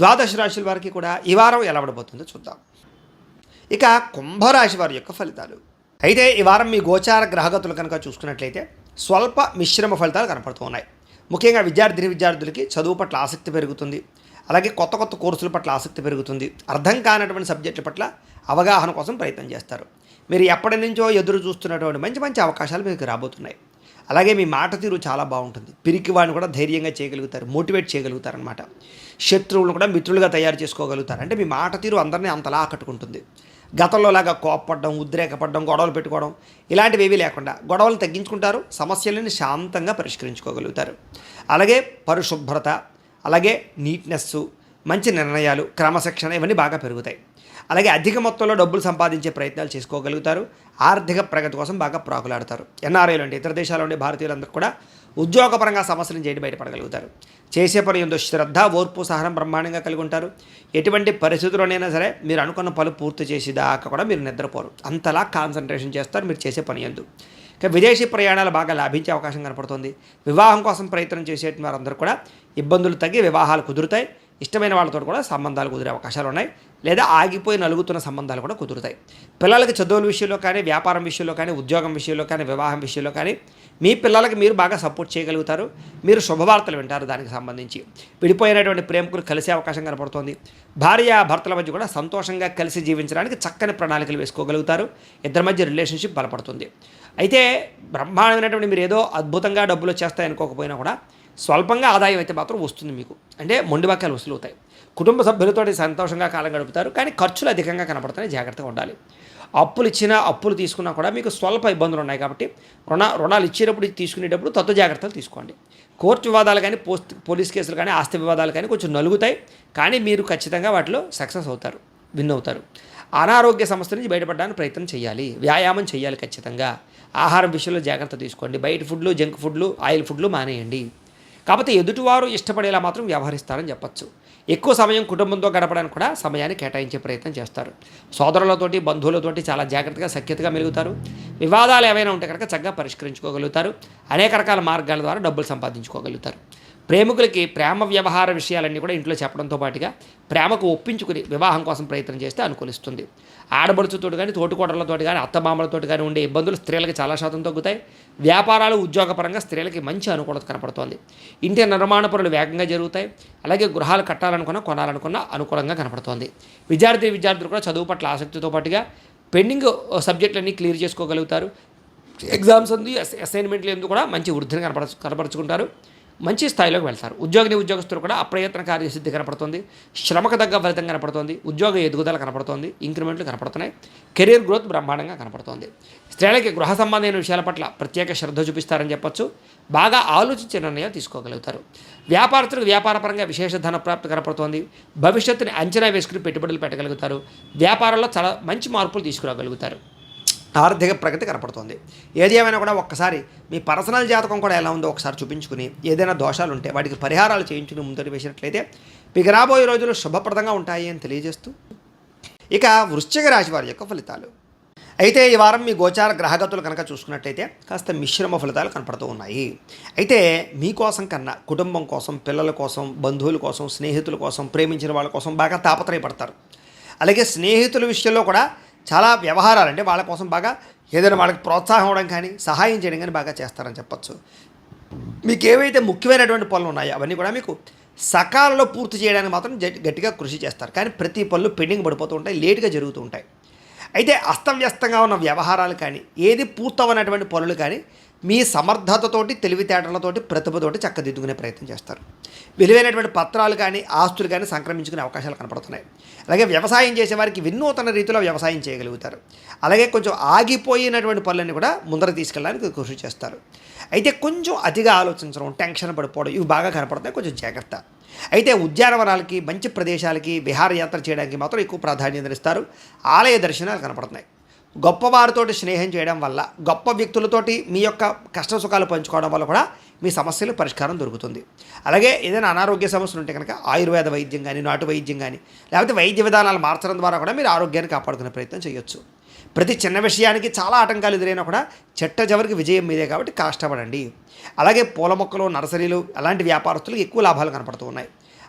ద్వాదశ రాశుల వారికి కూడా ఈ వారం ఎలా ఉండబోతుందో చూద్దాం. ఇక కుంభరాశి వారి యొక్క ఫలితాలు. అయితే ఈ వారం మీ గోచార గ్రహగతులు కనుక చూసుకున్నట్లయితే స్వల్ప మిశ్రమ ఫలితాలు కనపడుతూ ఉన్నాయి. ముఖ్యంగా విద్యార్థిని విద్యార్థులకి చదువు పట్ల ఆసక్తి పెరుగుతుంది. అలాగే కొత్త కొత్త కోర్సుల పట్ల ఆసక్తి పెరుగుతుంది. అర్థం కానటువంటి సబ్జెక్టుల పట్ల అవగాహన కోసం ప్రయత్నం చేస్తారు. మీరు ఎప్పటి నుంచో ఎదురు చూస్తున్నటువంటి మంచి మంచి అవకాశాలు మీకు రాబోతున్నాయి. అలాగే మీ మాట తీరు చాలా బాగుంటుంది. పిరికి వాడిని కూడా ధైర్యంగా చేయగలుగుతారు మోటివేట్ చేయగలుగుతారనమాట శత్రువులను కూడా మిత్రులుగా తయారు చేసుకోగలుగుతారు. అంటే మీ మాట తీరు అందరినీ అంతలా ఆకట్టుకుంటుంది. గతంలో లాగా కోప్పడడం ఉద్రేకపడడం గొడవలు పెట్టుకోవడం ఇలాంటివి ఏవీ లేకుండా గొడవలు తగ్గించుకుంటారు సమస్యలను శాంతంగా పరిష్కరించుకోగలుగుతారు. అలాగే పరిశుభ్రత అలాగే నీట్నెస్సు మంచి నిర్ణయాలు క్రమశిక్షణ ఇవన్నీ బాగా పెరుగుతాయి. అలాగే అధిక మొత్తంలో డబ్బులు సంపాదించే ప్రయత్నాలు చేసుకోగలుగుతారు. ఆర్థిక ప్రగతి కోసం బాగా ప్రాకులాడతారు. ఎన్ఆర్ఐలు అంటే ఇతర దేశాల్లో ఉండే భారతీయులందరూ కూడా ఉద్యోగపరంగా సమస్యలను చేయడం బయటపడగలుగుతారు చేసే పని ఎంతో శ్రద్ధ ఓర్పు సహనం బ్రహ్మాండంగా కలిగి ఉంటారు. ఎటువంటి పరిస్థితుల్లోనైనా సరే మీరు అనుకున్న పనులు పూర్తి చేసేదాకా కూడా మీరు నిద్రపోరు. అంతలా కాన్సన్ట్రేషన్ చేస్తారు మీరు చేసే పని ఎందు. ఇక విదేశీ ప్రయాణాలు బాగా లాభించే అవకాశం కనపడుతుంది. వివాహం కోసం ప్రయత్నం చేసే వారందరూ కూడా ఇబ్బందులు తగ్గి వివాహాలు కుదురుతాయి. ఇష్టమైన వాళ్ళతో కూడా సంబంధాలు కుదిరే అవకాశాలు ఉన్నాయి. లేదా ఆగిపోయి నలుగుతున్న సంబంధాలు కూడా కుదురుతాయి. పిల్లలకి చదువుల విషయంలో కానీ వ్యాపారం విషయంలో కానీ ఉద్యోగం విషయంలో కానీ వివాహం విషయంలో కానీ మీ పిల్లలకి మీరు బాగా సపోర్ట్ చేయగలుగుతారు. మీరు శుభవార్తలు వింటారు దానికి సంబంధించి. విడిపోయినటువంటి ప్రేమకులు కలిసే అవకాశం కనపడుతోంది. భార్య భర్తల మధ్య కూడా సంతోషంగా కలిసి జీవించడానికి చక్కని ప్రణాళికలు వేసుకోగలుగుతారు. ఇద్దరి మధ్య రిలేషన్షిప్ బలపడుతుంది. అయితే బ్రహ్మాండమైనటువంటి మీరు ఏదో అద్భుతంగా డబ్బులు చేస్తాయనుకోకపోయినా కూడా స్వల్పంగా ఆదాయం అయితే మాత్రం వస్తుంది మీకు. అంటే మొండిబకాయలు వసూలు అవుతాయి. కుటుంబ సభ్యులతో సంతోషంగా కాలం గడుపుతారు కానీ ఖర్చులు అధికంగా కనపడుతున్నాయి జాగ్రత్తగా ఉండాలి. అప్పులు ఇచ్చినా అప్పులు తీసుకున్నా కూడా మీకు స్వల్ప ఇబ్బందులు ఉన్నాయి కాబట్టి రుణ రుణాలు ఇచ్చేటప్పుడు తీసుకునేటప్పుడు తత్వ జాగ్రత్తలు తీసుకోండి. కోర్టు వివాదాలు కానీ పోస్ట్ పోలీస్ కేసులు కానీ ఆస్తి వివాదాలు కానీ కొంచెం నలుగుతాయి కానీ మీరు ఖచ్చితంగా వాటిలో సక్సెస్ అవుతారు విన్ అవుతారు. అనారోగ్య సమస్య నుంచి బయటపడడానికి ప్రయత్నం చేయాలి వ్యాయామం చేయాలి ఖచ్చితంగా. ఆహారం విషయంలో జాగ్రత్త తీసుకోండి. బయట ఫుడ్లు జంక్ ఫుడ్లు ఆయిల్ ఫుడ్లు మానేయండి. కాకపోతే ఎదుటివారు ఇష్టపడేలా మాత్రం వ్యవహరిస్తారని చెప్పచ్చు. ఎక్కువ సమయం కుటుంబంతో గడపడానికి కూడా సమయాన్ని కేటాయించే ప్రయత్నం చేస్తారు. సోదరులతోటి బంధువులతోటి చాలా జాగ్రత్తగా సఖ్యతగా మెలుగుతారు. వివాదాలు ఏవైనా ఉంటే కనుక చక్కగా పరిష్కరించుకోగలుగుతారు. అనేక రకాల మార్గాల ద్వారా డబ్బులు సంపాదించుకోగలుగుతారు. ప్రేమికులకి ప్రేమ వ్యవహార విషయాలన్నీ కూడా ఇంట్లో చెప్పడంతో పాటుగా ప్రేమకు ఒప్పించుకుని వివాహం కోసం ప్రయత్నం చేస్తే అనుకూలిస్తుంది. ఆడబడుచుతోటి కానీ తోటికోటలతో కానీ అత్తమామలతో కానీ ఉండే ఇబ్బందులు స్త్రీలకు చాలా శాతం తగ్గుతాయి. వ్యాపారాలు ఉద్యోగపరంగా స్త్రీలకి మంచి అనుకూలత కనపడుతోంది. ఇంటి నిర్మాణ పనులు వేగంగా జరుగుతాయి. అలాగే గృహాలు కట్టాలనుకున్నా కొనాలనుకున్నా అనుకూలంగా కనపడుతోంది. విద్యార్థి విద్యార్థులు కూడా చదువు పట్ల ఆసక్తితో పాటుగా పెండింగ్ సబ్జెక్టులన్నీ క్లియర్ చేసుకోగలుగుతారు. ఎగ్జామ్స్ అందు అసైన్మెంట్లు ఎందుకు కూడా మంచి వృద్ధిని కనపరచు కనపరుచుకుంటారు. మంచి స్థాయిలోకి వెళ్తారు. ఉద్యోగిని ఉద్యోగస్తులు కూడా అప్రయత్న కార్యసిద్ధి కనపడుతుంది. శ్రమకు తగ్గ ఫలితం కనపడుతుంది. ఉద్యోగ ఎదుగుదల కనపడుతుంది. ఇంక్రిమెంట్లు కనపడుతున్నాయి. కెరీర్ గ్రోత్ బ్రహ్మాండంగా కనపడుతుంది. స్త్రీలకి గృహ సంబంధమైన విషయాల పట్ల ప్రత్యేక శ్రద్ధ చూపిస్తారని చెప్పొచ్చు. బాగా ఆలోచించే నిర్ణయాలు తీసుకోగలుగుతారు. వ్యాపారస్తులకు వ్యాపారపరంగా విశేష ధన ప్రాప్తి కనపడుతోంది. భవిష్యత్తుని అంచనా వేసుకుని పెట్టుబడులు పెట్టగలుగుతారు. వ్యాపారంలో చాలా మంచి మార్పులు తీసుకురాగలుగుతారు. ఆర్థిక ప్రగతి కనపడుతుంది. ఏది ఏమైనా కూడా ఒక్కసారి మీ పర్సనల్ జాతకం కూడా ఎలా ఉందో ఒకసారి చూపించుకుని ఏదైనా దోషాలు ఉంటే వాటికి పరిహారాలు చేయించుకుని ముందడి వేసినట్లయితే మీకు రాబోయే రోజులు శుభప్రదంగా ఉంటాయి అని తెలియజేస్తూ ఇక వృశ్చిక రాశి వారి యొక్క ఫలితాలు. అయితే ఈ వారం మీ గోచార గ్రహగతులు కనుక చూసుకున్నట్టయితే కాస్త మిశ్రమ ఫలితాలు కనపడుతూ ఉన్నాయి. అయితే మీకోసం కన్నా కుటుంబం కోసం పిల్లల కోసం బంధువుల కోసం స్నేహితుల కోసం ప్రేమించిన వాళ్ళ కోసం బాగా తాపత్రయపడతారు. అలాగే స్నేహితుల విషయంలో కూడా చాలా వ్యవహారాలు అంటే వాళ్ళ కోసం బాగా ఏదైనా వాళ్ళకి ప్రోత్సాహం ఇవ్వడం కానీ సహాయం చేయడం కానీ బాగా చేస్తారని చెప్పచ్చు. మీకు ఏవైతే ముఖ్యమైనటువంటి పనులు ఉన్నాయో అవన్నీ కూడా మీకు సకాలంలో పూర్తి చేయడానికి మాత్రం గట్టిగా కృషి చేస్తారు. కానీ ప్రతి పనులు పెండింగ్ పడిపోతూ ఉంటాయి లేట్గా జరుగుతూ ఉంటాయి. అయితే అస్తవ్యస్తంగా ఉన్న వ్యవహారాలు కానీ ఏది పూర్తవనటువంటి పనులు కానీ మీ సమర్థతతోటి తెలివితేటలతోటి ప్రతిభతోటి చక్కదిద్దుకునే ప్రయత్నం చేస్తారు. విలువైనటువంటి పత్రాలు కానీ ఆస్తులు కానీ సంక్రమించుకునే అవకాశాలు కనపడుతున్నాయి. అలాగే వ్యవసాయం చేసే వారికి వినూతన రీతిలో వ్యవసాయం చేయగలుగుతారు. అలాగే కొంచెం ఆగిపోయినటువంటి పనులన్నీ కూడా ముందర తీసుకెళ్ళడానికి కృషి చేస్తారు. అయితే కొంచెం అతిగా ఆలోచించడం టెన్షన్ పడిపోవడం ఇవి బాగా కనపడతాయి కొంచెం జాగ్రత్త. అయితే ఉద్యానవనాలకి మంచి ప్రదేశాలకి విహారయాత్ర చేయడానికి మాత్రం ఎక్కువ ప్రాధాన్యత ఇస్తారు ఆలయ దర్శనాలు కనపడుతున్నాయి. గొప్పవారితోటి స్నేహం చేయడం వల్ల గొప్ప వ్యక్తులతోటి మీ యొక్క కష్ట సుఖాలు పంచుకోవడం వల్ల కూడా మీ సమస్యలు పరిష్కారం దొరుకుతుంది. అలాగే ఏదైనా అనారోగ్య సమస్యలు ఉంటే కనుక ఆయుర్వేద వైద్యం కానీ నాటు వైద్యం కానీ లేకపోతే వైద్య విధానాలు మార్చడం ద్వారా కూడా మీరు ఆరోగ్యాన్ని కాపాడుకునే ప్రయత్నం చేయొచ్చు. ప్రతి చిన్న విషయానికి చాలా ఆటంకాలు ఎదురైనా కూడా చెట్ట చివరికి విజయం మీదే కాబట్టి కష్టపడండి. అలాగే పూల మొక్కలు నర్సరీలు అలాంటి వ్యాపారస్తులకు ఎక్కువ లాభాలు కనపడుతూ ఉన్నాయి.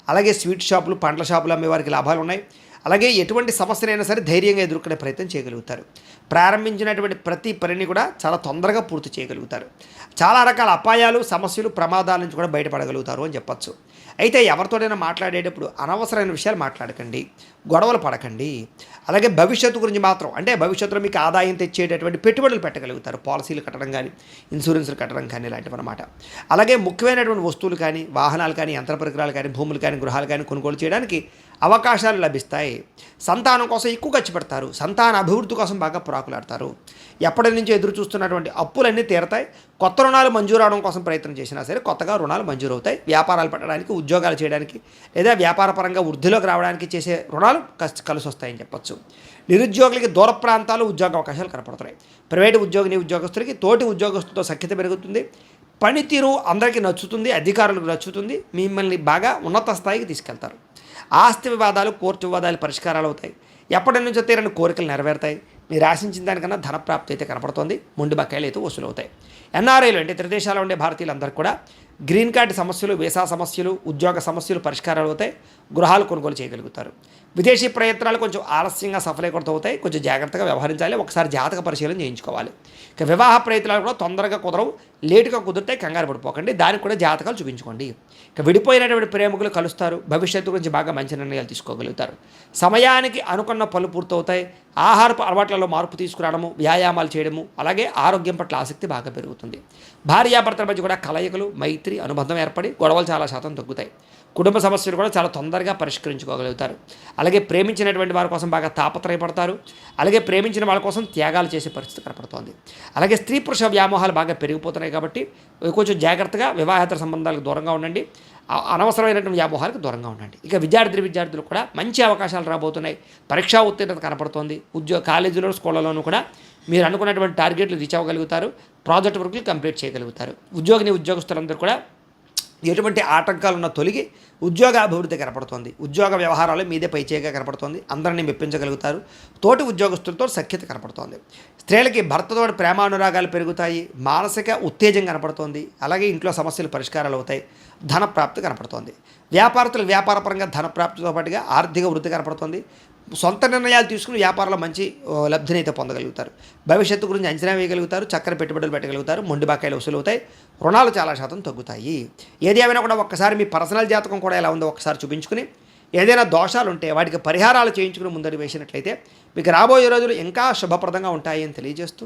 అలాగే స్వీట్ షాపులు పండ్ల షాపులు అమ్మేవారికి లాభాలు ఉన్నాయి. అలాగే ఎటువంటి సమస్యనైనా సరే ధైర్యంగా ఎదుర్కొనే ప్రయత్నం చేయగలుగుతారు. ప్రారంభించినటువంటి ప్రతి పనిని కూడా చాలా తొందరగా పూర్తి చేయగలుగుతారు. చాలా రకాల అపాయాలు సమస్యలు ప్రమాదాల నుంచి కూడా బయటపడగలుగుతారు అని చెప్పచ్చు. అయితే ఎవరితోనైనా మాట్లాడేటప్పుడు అనవసరమైన విషయాలు మాట్లాడకండి. గొడవలు పడకండి. అలాగే భవిష్యత్తు గురించి మాత్రం అంటే భవిష్యత్తులో మీకు ఆదాయం తెచ్చేటటువంటి పెట్టుబడులు పెట్టగలుగుతారు. పాలసీలు కట్టడం కానీ ఇన్సూరెన్స్లు కట్టడం కానీ ఇలాంటివి అనమాట అలాగే ముఖ్యమైనటువంటి వస్తువులు కానీ వాహనాలు కానీ యంత్ర పరికరాలు కానీ భూములు కానీ గృహాలు కానీ కొనుగోలు చేయడానికి అవకాశాలు లభిస్తాయి. సంతానం కోసం ఎక్కువ ఖర్చు పెడతారు. సంతాన అభివృద్ధి కోసం బాగా పురాకులాడతారు. ఎప్పటి నుంచో ఎదురు చూస్తున్నటువంటి అప్పులన్నీ తీరతాయి. కొత్త రుణాలు మంజూరు అవడం కోసం ప్రయత్నం చేసినా సరే కొత్తగా రుణాలు మంజూరు అవుతాయి వ్యాపారాలు పెట్టడానికి ఉద్యోగాలు చేయడానికి లేదా వ్యాపార పరంగా వృద్ధిలోకి రావడానికి చేసే రుణాలు కస్ కలిసి వస్తాయని చెప్పొచ్చు. నిరుద్యోగులకి దూర ప్రాంతాలు ఉద్యోగ అవకాశాలు కనపడుతున్నాయి. ప్రైవేటు ఉద్యోగిని ఉద్యోగస్తులకి తోటి ఉద్యోగస్తులతో సఖ్యత పెరుగుతుంది. పనితీరు అందరికీ నచ్చుతుంది అధికారులకు నచ్చుతుంది మిమ్మల్ని బాగా ఉన్నత స్థాయికి తీసుకెళ్తారు. ఆస్తి వివాదాలు కోర్టు వివాదాలు పరిష్కారాలు అవుతాయి. ఎప్పటి నుంచో తీరని కోరికలు నెరవేరుతాయి. మీరు ఆశించిన దానికన్నా ధనప్రాప్తి అయితే కనపడుతోంది. మొండి బకాయిలు అయితే వసూలు అవుతాయి ఎన్ఆర్ఐలు అంటే త్రిదేశాల్లో ఉండే భారతీయులందరూ కూడా గ్రీన్ కార్డు సమస్యలు వీసా సమస్యలు ఉద్యోగ సమస్యలు పరిష్కారాలు అవుతాయి గృహాలు కొనుగోలు చేయగలుగుతారు. విదేశీ ప్రయత్నాలు కొంచెం ఆలస్యంగా సఫలీకృతం అవుతాయి. కొంచెం జాగ్రత్తగా వ్యవహరించాలి. ఒకసారి జాతక పరిశీలన చేయించుకోవాలి. ఇక వివాహ ప్రయత్నాలు కూడా తొందరగా కుదరవు. లేటుగా కుదిరితే కంగారు పడిపోకండి. దానికి కూడా జాతకాలు చూపించుకోండి. ఇక విడిపోయినటువంటి ప్రేమికులు కలుస్తారు. భవిష్యత్తు గురించి బాగా మంచి నిర్ణయాలు తీసుకోగలుగుతారు. సమయానికి అనుకున్న పనులు పూర్తవుతాయి. ఆహారపు అలవాట్లలో మార్పు తీసుకురావడము వ్యాయామాలు చేయడము అలాగే ఆరోగ్యం పట్ల ఆసక్తి బాగా పెరుగుతుంది. భార్యాభర్తల మధ్య కూడా కలయికలు మైత్రి అనుబంధం ఏర్పడి గొడవలు చాలా శాతం తగ్గుతాయి. కుటుంబ సమస్యలు కూడా చాలా తొందరగా పరిష్కరించుకోగలుగుతారు. అలాగే ప్రేమించినటువంటి వారి కోసం బాగా తాపత్రయపడతారు. అలాగే ప్రేమించిన వాళ్ళ కోసం త్యాగాలు చేసే పరిస్థితి కనపడుతోంది. అలాగే స్త్రీ పురుష వ్యామోహాలు బాగా పెరిగిపోతున్నాయి కాబట్టి కొంచెం జాగ్రత్తగా వివాహేతర సంబంధాలకు దూరంగా ఉండండి. అనవసరమైనటువంటి వ్యామోహాలకు దూరంగా ఉండండి. ఇక విద్యార్థి విద్యార్థులు కూడా మంచి అవకాశాలు రాబోతున్నాయి. పరీక్షా ఉత్తీర్ణత కనపడుతోంది. ఉద్యోగ కాలేజీలో స్కూళ్ళలోనూ కూడా మీరు అనుకున్నటువంటి టార్గెట్లు రీచ్ అవ్వగలుగుతారు. ప్రాజెక్ట్ వర్క్లు కంప్లీట్ చేయగలుగుతారు. ఉద్యోగిని ఉద్యోగస్తులందరూ కూడా ఎటువంటి ఆటంకాలు ఉన్న తొలగి ఉద్యోగ అభివృద్ధి కనపడుతోంది. ఉద్యోగ వ్యవహారాలు మీదే పైచేయగా కనపడుతోంది. అందరినీ మెప్పించగలుగుతారు. తోటి ఉద్యోగస్తులతో సఖ్యత కనపడుతోంది. స్త్రీలకి భర్తతో ప్రేమానురాగాలు పెరుగుతాయి. మానసిక ఉత్తేజం కనపడుతోంది. అలాగే ఇంట్లో సమస్యలు పరిష్కారాలు అవుతాయి. ధన ప్రాప్తి కనపడుతోంది. వ్యాపారస్తులు వ్యాపారపరంగా ధన ప్రాప్తితో పాటుగా ఆర్థిక వృద్ధి కనపడుతోంది. సొంత నిర్ణయాలు తీసుకుని వ్యాపారంలో మంచి ఓ, లబ్ధిని అయితే పొందగలుగుతారు. భవిష్యత్తు గురించి అంచనా వేయగలుగుతారు చక్కని పెట్టుబడులు పెట్టగలుగుతారు మొండి బాకాయలు వసూలు అవుతాయి రుణాలు చాలా శాతం తగ్గుతాయి. ఏది ఏమైనా కూడా ఒక్కసారి మీ పర్సనల్ జాతకం కూడా ఎలా ఉందో ఒకసారి చూపించుకుని ఏదైనా దోషాలు ఉంటే వాటికి పరిహారాలు చేయించుకుని ముందడి వేసినట్లయితే మీకు రాబోయే రోజులు ఇంకా శుభప్రదంగా ఉంటాయి అని తెలియజేస్తూ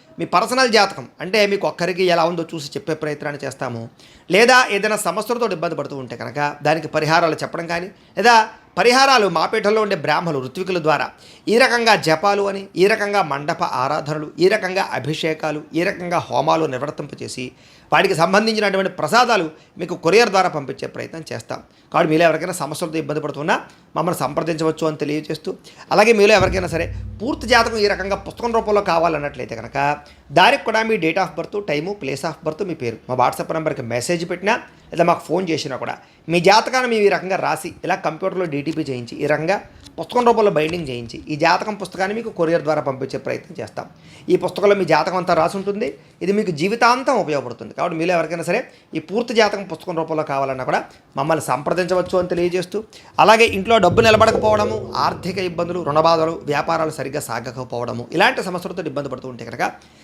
మీ పర్సనల్ జాతకం. అంటే మీకు ఒక్కరికి ఎలా ఉందో చూసి చెప్పే ప్రయత్నాన్ని చేస్తాము. లేదా ఏదైనా సమస్యలతో ఇబ్బంది పడుతూ ఉంటే కనుక దానికి పరిహారాలు చెప్పడం కానీ లేదా పరిహారాలు మాపేటలో ఉండే బ్రాహ్మలు ఋత్వికుల ద్వారా. ఈ రకంగా జపాలు అని ఈ రకంగా మండప ఆరాధనలు ఈ రకంగా అభిషేకాలు ఈ రకంగా హోమాలు నిర్వర్తింపచేసి వాటికి సంబంధించినటువంటి ప్రసాదాలు మీకు కొరియర్ ద్వారా పంపించే ప్రయత్నం చేస్తాం. కాబట్టి మీలో ఎవరికైనా సమస్యలతో ఇబ్బంది పడుతున్నా మమ్మల్ని సంప్రదించవచ్చు అని తెలియజేస్తూ అలాగే మీలో ఎవరికైనా సరే పూర్తి జాతకం ఈ రకంగా పుస్తకం రూపంలో కావాలన్నట్లయితే కనుక దానికి కూడా మీ date of birth time place of birth మీ పేరు. మా వాట్సాప్ నెంబర్కి మెసేజ్ పెట్టినా లేదా మాకు ఫోన్ చేసినా కూడా మీ జాతకాన్ని మేము ఈ రకంగా రాసి ఇలా కంప్యూటర్లో డీటీపీ చేయించి ఈ రకంగా పుస్తకం రూపంలో బైండింగ్ చేయించి ఈ జాతకం పుస్తకాన్ని మీకు కొరియర్ ద్వారా పంపించే ప్రయత్నం చేస్తాం. ఈ పుస్తకంలో మీ జాతకం అంతా రాసి ఉంటుంది. ఇది మీకు జీవితాంతం ఉపయోగపడుతుంది. కాబట్టి మీలో ఎవరికైనా సరే ఈ పూర్తి జాతకం పుస్తకం రూపంలో కావాలన్నా కూడా మమ్మల్ని సంప్రదించవచ్చు అని తెలియజేస్తూ అలాగే ఇంట్లో డబ్బు నిలబడకపోవడము ఆర్థిక ఇబ్బందులు రుణబాధలు వ్యాపారాలు సరిగ్గా సాగకపోవడము ఇలాంటి సమస్యలతో ఇబ్బంది పడుతూ ఉంటే కనుక